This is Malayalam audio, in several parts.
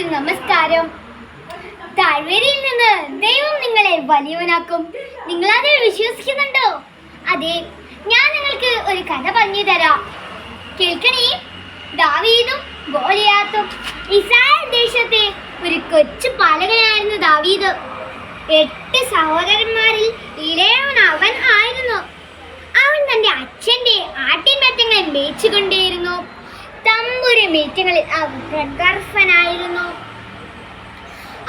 വ്യൂവേഴ്സിന് നമസ്കാരം. താഴ്വരയിൽ നിന്ന് ദൈവം നിങ്ങളെ വലിയവനാക്കും. നിങ്ങൾ അത് വിശ്വസിക്കുന്നുണ്ടോ? അതെ ഞാൻ നിങ്ങൾക്ക് ഒരു കഥ പറഞ്ഞു തരാം. കേൾക്കണേ? ദാവീദും ഗോലിയാത്തും ഇസ്രായേൽ ദേശത്തെ ഒരു കൊച്ചു പാലകനായിരുന്നു ദാവീദ്. എട്ട് സഹോദരന്മാരിൽ ഇളയവൻ അവൻ ആയിരുന്നു. അവൻ തന്റെ അച്ഛന്റെ ആട്ടിൻ പറ്റങ്ങളെ തമ്പുരു മീറ്റങ്ങളിൽ മീറ്റിങ്ങിൽ പ്രഗർഭനായിരുന്നു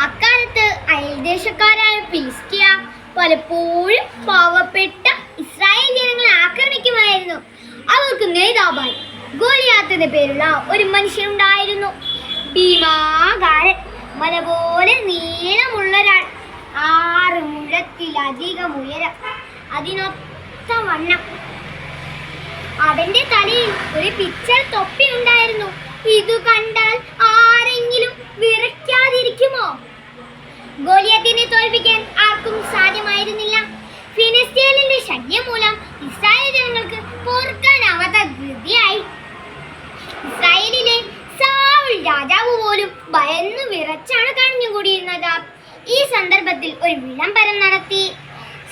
അക്കാലത്ത് അയൽദേശക്കാരായ പിസ്കിയ പലപ്പോഴും പാവപ്പെട്ട ഇസ്രായേൽ ജനങ്ങളെ ആക്രമിക്കുമായിരുന്നു. അവർക്ക് നേതാവായി ഗോലിയാത്തിന്റെ പേരുള്ള ഒരു മനുഷ്യനുണ്ടായിരുന്നു. ഭീമാകാരൻ മല പോലെ നീളമുള്ള ഒരാൾ ആറ് മുഴത്തിലധികം ഉയരം അതിനൊത്ത വണ്ണം അവന്റെ തലയിൽ ഒരു പിച്ചൽ തൊപ്പി ഉണ്ടായിരുന്നു. ഇത് കണ്ടാൽ ആരെങ്കിലും വിറയ്ക്കാതിരിക്കുമോ? ഗോലിയത്തിനെ തോൽപ്പിക്കാൻ ആർക്കും സാധ്യമായിരുന്നില്ല. ഫിലിസ്തീനിന്റെ ശല്യം മൂലം ഇസ്രായേൽ ജനങ്ങൾക്ക് പൊറുക്കാനാവാത്ത ഗതിയായി. ഇസ്രായേലിലെ സാവുൾ രാജാവ് പോലും ഭയന്നു വിറച്ചാണ് കഴിഞ്ഞുകൂടിയിരുന്നത്. ഈ സന്ദർഭത്തിൽ ഒരു വിളംബരം നടത്തി.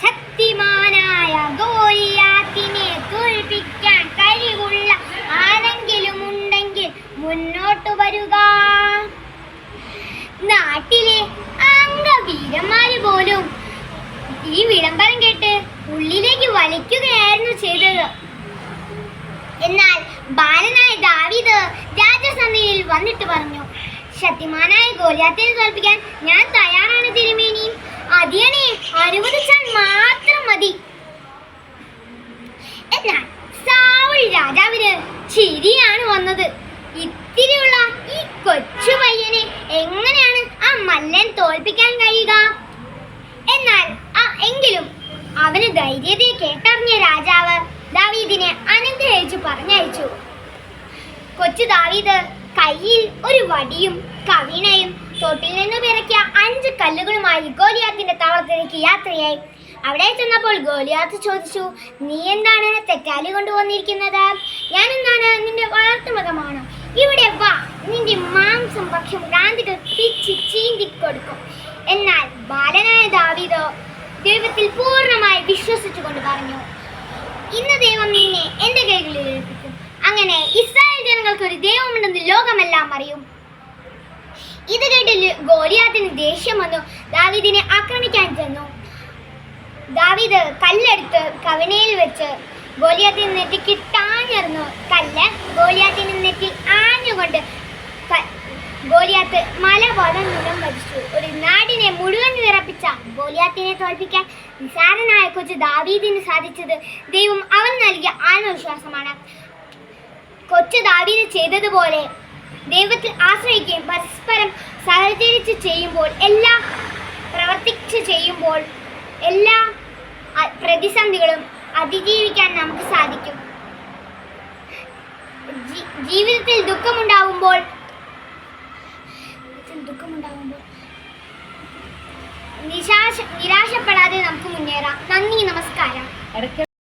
ശക്തിമാനായ ഗോലിയാത്തിനെ തോൽപ്പിക്കാൻ കഴിവുള്ള ആരെങ്കിലും ഉണ്ടെങ്കിൽ മുന്നോട്ട് വരുക. നാട്ടിലെ അംഗവീരന്മാര് പോലും ഈ വിളംബരം കേട്ട് ഉള്ളിലേക്ക് വലിക്കുകയായിരുന്നു ചെയ്തത്. എന്നാൽ ബാലനായ ദാവീദ് രാജസന്നിധിയിൽ വന്നിട്ട് പറഞ്ഞു ശക്തിമാനായ ഗോലിയാത്തിനെ തോൽപ്പിക്കാൻ ഞാൻ തയ്യാറാണ് തിരുമേനി. തോൽപ്പിക്കാൻ കഴിയുക? എന്നാൽ ആ എങ്കിലും അവന് ധൈര്യതയെ കേട്ടറിഞ്ഞ രാജാവ് ദാവീദിനെ അനുഗ്രഹിച്ചു പറഞ്ഞയച്ചു. കൊച്ചു ദാവീദ് കയ്യിൽ ഒരു വടിയും കവിണയും തൊട്ടിൽ നിന്ന് പിറക്കിയ അഞ്ച് കല്ലുകളുമായി ഗോലിയാത്തിന്റെ താവളത്തിലേക്ക് യാത്രയായി. അവിടെ ചെന്നപ്പോൾ ഗോലിയാത്ത് ചോദിച്ചു നീ എന്താണ് തെറ്റാലി കൊണ്ടുവന്നിരിക്കുന്നത്? ഞാൻ എന്താണ് നിന്റെ വളർത്തുമകമാണ് ഇവിടെ വാ നിന്റെ മാംസം ഭക്ഷ്യം ഭ്രാന്തികൾ പിച്ച് കൊടുക്കും. എന്നാൽ ബാലനായ ദാവീദോ ദൈവത്തിൽ പൂർണമായി വിശ്വസിച്ചുകൊണ്ട് പറഞ്ഞു ഇന്ന് ദൈവം നിന്നെ എന്റെ കൈകളിൽ ഏൽപ്പിക്കും. അങ്ങനെ ഇസ്രായേൽ ജനങ്ങൾക്ക് ഒരു ദൈവമുണ്ടെന്ന് ലോകമെല്ലാം അറിയും. ഇത് കേട്ട് ഗോലിയാത്തിന് ദേഷ്യം വന്നു. ദാവീദിനെ ആക്രമിക്കാൻ ചെന്നു. ദാവീദ് കല്ലെടുത്ത് കവിനയിൽ വെച്ച് ഗോലിയാത്തിന് നെറ്റിക്ക് താഞ്ഞെറിഞ്ഞു കല്ല് ഗോലിയാത്തിന് നെറ്റിൽ ആഞ്ഞുകൊണ്ട് ഗോലിയാത്ത് മല പോലെ നിലം വധിച്ചു ഒരു നാടിനെ മുഴുവൻ വിറപ്പിച്ച ഗോലിയാത്തിനെ തോൽപ്പിക്കാൻ നിസാരനായ കൊച്ചു ദാവീദിന് സാധിച്ചത് ദൈവം അവൻ നൽകിയ ആത്മവിശ്വാസമാണ്. കൊച്ചു ദാവീദ് ചെയ്തതുപോലെ ദൈവത്തിൽ ആശ്രയിക്കുകയും പരസ്പരം സഹകരിച്ച് ചെയ്യുമ്പോൾ എല്ലാ പ്രവർത്തിച്ച് ചെയ്യുമ്പോൾ എല്ലാ പ്രതിസന്ധികളും അതിജീവിക്കാൻ നമുക്ക് സാധിക്കും. ജീവിതത്തിൽ ദുഃഖമുണ്ടാവുമ്പോൾ നിരാശപ്പെടാതെ നമുക്ക് മുന്നേറാം. നന്ദി നമസ്കാരം.